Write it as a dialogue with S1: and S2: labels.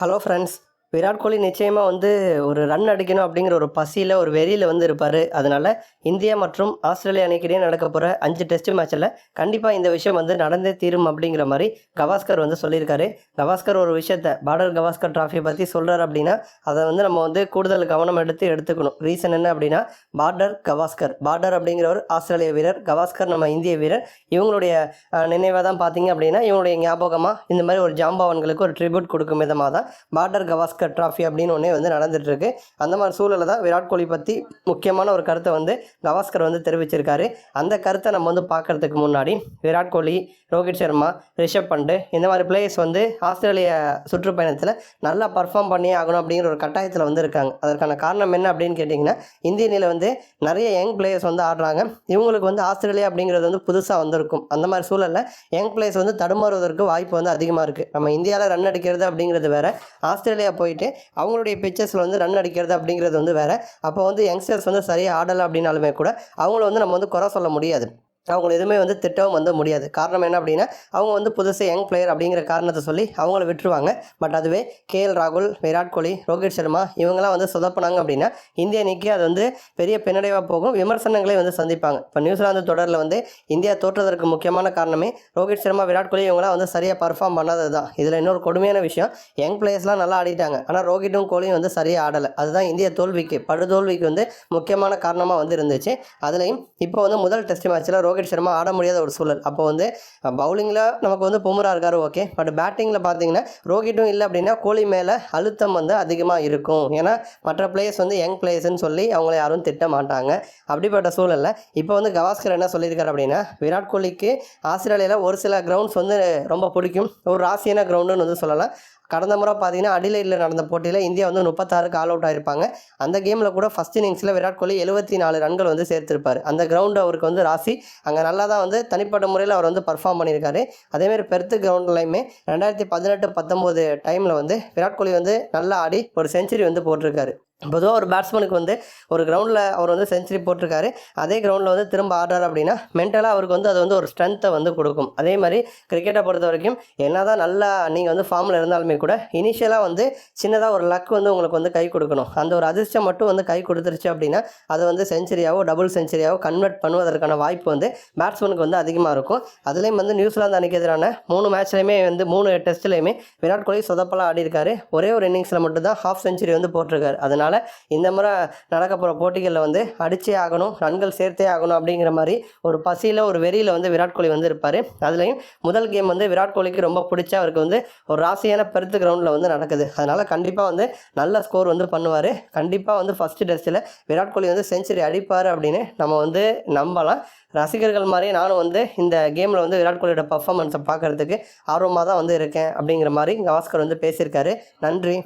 S1: Hello friends Virat Kohli நிச்சயமாக வந்து ஒரு ரன் அடிக்கணும் அப்படிங்கிற ஒரு பசியில் ஒரு வெறியில் வந்து இருப்பார். அதனால் இந்தியா மற்றும் ஆஸ்திரேலியா அணிக்கிடையே நடக்க போகிற அஞ்சு டெஸ்ட் மேட்ச்சில் கண்டிப்பாக இந்த விஷயம் வந்து நடந்தே தீரும் அப்படிங்கிற மாதிரி கவாஸ்கர் வந்து சொல்லியிருக்காரு. கவாஸ்கர் ஒரு விஷயத்த பார்டர் கவாஸ்கர் ட்ராஃபியை பற்றி சொல்கிறார் அப்படின்னா அதை வந்து நம்ம வந்து கூடுதல் கவனம் எடுத்து எடுத்துக்கணும். ரீசன் என்ன அப்படின்னா பார்டர் கவாஸ்கர். பார்டர் அப்படிங்கிற ஒரு ஆஸ்திரேலிய வீரர் கவாஸ்கர் நம்ம இந்திய வீரர். இவங்களுடைய நினைவாக தான் பார்த்தீங்க அப்படின்னா இவங்களுடைய ஞாபகமாக இந்த மாதிரி ஒரு ஜாம்பவான்களுக்கு ஒரு ட்ரிபியூட் கொடுக்கும் விதமாக தான் பார்டர் கவாஸ்கர் ட்ராஃபி அப்படின்னு ஒன்றே வந்து நடந்துகிட்ருக்கு அந்த மாதிரி சூழலில் தான் விராட் கோலி பற்றி முக்கியமான ஒரு கருத்தை வந்து கவாஸ்கர் வந்து தெரிவிச்சிருக்காரு. அந்த கருத்தை நம்ம வந்து பார்க்கறதுக்கு முன்னாடி விராட் கோலி ரோஹித் சர்மா ரிஷப் பண்டு இந்த மாதிரி பிளேயர்ஸ் வந்து ஆஸ்திரேலிய சுற்றுப்பயணத்தில் நல்லா பர்ஃபார்ம் பண்ணியே ஆகணும் அப்படிங்கிற ஒரு கட்டாயத்தில் வந்து இருக்காங்க. அதற்கான காரணம் என்ன அப்படின்னு கேட்டிங்கன்னா இந்திய அணியில் வந்து நிறைய யங் பிளேயர்ஸ் வந்து ஆடுறாங்க. இவங்களுக்கு வந்து ஆஸ்திரேலியா அப்படிங்கிறது வந்து புதுசாக வந்திருக்கும். அந்த மாதிரி சூழலில் யங் பிளேயர்ஸ் வந்து தடுமாறுவதற்கு வாய்ப்பு வந்து அதிகமாக இருக்குது நம்ம இந்தியாவில் ரன் அடிக்கிறது அப்படிங்கிறது வேறு ஆஸ்திரேலியா போய் போயிட்டு அவங்களுடைய பிக்சர்ஸில் வந்து ரன் அடிக்கிறது அப்படிங்கிறது வந்து வேற. அப்போ வந்து யங்ஸ்டர்ஸ் வந்து சரியாக ஆடலை அப்படின்னாலுமே கூட அவங்கள வந்து நம்ம வந்து குறை சொல்ல முடியாது. அவங்கள எதுவுமே வந்து திட்டவும் வந்து முடியாது. காரணம் என்ன அப்படின்னா அவங்க வந்து புதுசு யங் பிளேயர் அப்படிங்கிற காரணத்தை சொல்லி அவங்கள விட்டுருவாங்க. பட் அதுவே கேஎல் ராகுல் விராட் கோலி ரோஹித் சர்மா இவங்கெல்லாம் வந்து சொதப்பினாங்க அப்படின்னா இந்திய அணிக்கு அது வந்து பெரிய பின்னடைவாக போகும். விமர்சனங்களை வந்து சந்திப்பாங்க. இப்போ நியூசிலாந்து தொடரில் வந்து இந்தியா தோற்றதற்கு முக்கியமான காரணமே ரோஹித் சர்மா விராட் கோலி இவங்களாம் வந்து சரியாக பர்ஃபார்ம் பண்ணாதது தான். இதில் இன்னொரு கொடுமையான விஷயம் யங் பிளேயர்ஸ்லாம் நல்லா ஆடிட்டாங்க. ஆனால் ரோஹிட்டும் கோலியும் வந்து சரியாக ஆடலை. அதுதான் இந்திய தோல்விக்கு படுதோல்விக்கு வந்து முக்கியமான காரணமாக வந்து இருந்துச்சு. அதுலேயும் இப்போ வந்து முதல் டெஸ்ட் மேட்ச்சில் ரோஹித் சர்மா ஆட முடியாத ஒரு சூழல். அப்போ வந்து பவுலிங்கில் நமக்கு வந்து பும்ரா இருக்கார் ஓகே பட் பேட்டிங்கில் பார்த்தீங்கன்னா ரோஹிட்டும் இல்லை அப்படின்னா கோலி மேலே அழுத்தம் வந்து அதிகமாக இருக்கும். ஏன்னா மற்ற பிளேயர்ஸ் வந்து யங் பிளேயர்ஸ்னு சொல்லி அவங்கள யாரும் திட்ட மாட்டாங்க. அப்படிப்பட்ட சூழலில் இப்போ வந்து கவாஸ்கர் என்ன சொல்லியிருக்காரு அப்படின்னா விராட் கோலிக்கு ஆஸ்திரேலியாவில் ஒரு சில கிரவுண்ட்ஸ் வந்து ரொம்ப பிடிக்கும். ஒரு ராசியான கிரவுண்டுன்னு வந்து சொல்லலாம். கடந்த முறை பார்த்தீங்கன்னா அடிலைடில் நடந்த போட்டியில் இந்தியா வந்து முப்பத்தாறுக்கு ஆல் அவுட் ஆகிருப்பாங்க அந்த கேமில் கூட ஃபஸ்ட் இன்னிங்ஸில் விராட் கோலி எழுபத்தி நாலு ரன்கள் வந்து சேர்த்திருப்பார். அந்த கிரவுண்டு அவருக்கு வந்து ராசி. அங்கே நல்லா தான் வந்து தனிப்பட்ட முறையில் அவர் வந்து பர்ஃபார்ம் பண்ணியிருக்காரு. அதேமாதிரி பெருத்து கிரவுண்ட்லையுமே ரெண்டாயிரத்தி பதினெட்டு பத்தொம்போது டைமில் வந்து விராட் கோலி வந்து நல்லா ஆடி ஒரு செஞ்சுரி வந்து போட்டிருக்காரு. பொதுவாக ஒரு பேட்ஸ்மேனுக்கு வந்து ஒரு கிரவுண்டில் அவர் வந்து செஞ்சுரி போட்டிருக்காரு. அதே கிரவுண்டில் வந்து திரும்ப ஆடுறாரு அப்படின்னா மென்டலாக அவருக்கு வந்து அது வந்து ஒரு ஸ்ட்ரென்த்தை வந்து கொடுக்கும். அதே மாதிரி கிரிக்கெட்டை பொறுத்த வரைக்கும் என்ன தான் நல்லா நீங்கள் வந்து ஃபார்மில் இருந்தாலுமே கூட இனிஷியலாக வந்து சின்னதாக ஒரு லக் வந்து உங்களுக்கு வந்து கை கொடுக்கணும். அந்த ஒரு அதிர்ஷ்டம் மட்டும் வந்து கை கொடுத்துருச்சு அப்படின்னா அதை வந்து செஞ்சுரியாவோ டபுள் செஞ்சுரியாவோ கன்வெர்ட் பண்ணுவதற்கான வாய்ப்பு வந்து பேட்ஸ்மேனுக்கு வந்து அதிகமாக இருக்கும். அதுலேயும் வந்து நியூசிலாந்து அணிக்கு எதிரான மூணு மேட்ச்லையுமே வந்து மூணு டெஸ்ட்லையுமே விராட் கோலி சொதப்பலாம் ஆடி இருக்காரு ஒரே ஒரு இன்னிங்ஸில் மட்டும் தான் ஹாஃப் செஞ்சுரி வந்து போட்டிருக்காரு. அதனால் இந்த முறை நடக்க போகிற போட்டிகளில் வந்து அடிச்சே ஆகணும் ரன்கள் சேர்த்தே ஆகணும் அப்படிங்கிற மாதிரி ஒரு பசியில் ஒரு வெறியில் வந்து விராட் கோலி வந்து இருப்பார். அதுலேயும் முதல் கேம் வந்து விராட் கோலிக்கு ரொம்ப பிடிச்ச அவருக்கு வந்து ஒரு ராசியான பெருத்து கிரவுண்டில் வந்து நடக்குது. அதனால் கண்டிப்பாக வந்து நல்ல ஸ்கோர் வந்து பண்ணுவார். கண்டிப்பாக வந்து ஃபஸ்ட்டு டெஸ்ட்டில் விராட் கோலி வந்து செஞ்சுரி அடிப்பார் அப்படின்னு நம்ம வந்து நம்பலாம். ரசிகர்கள் மாதிரியே நானும் வந்து இந்த கேமில் வந்து விராட் கோலியோட பர்ஃபார்மன்ஸை பார்க்குறதுக்கு ஆர்வமாக தான் வந்து இருக்கேன் அப்படிங்கிற மாதிரி கவாஸ்கர் வந்து பேசியிருக்காரு. நன்றி.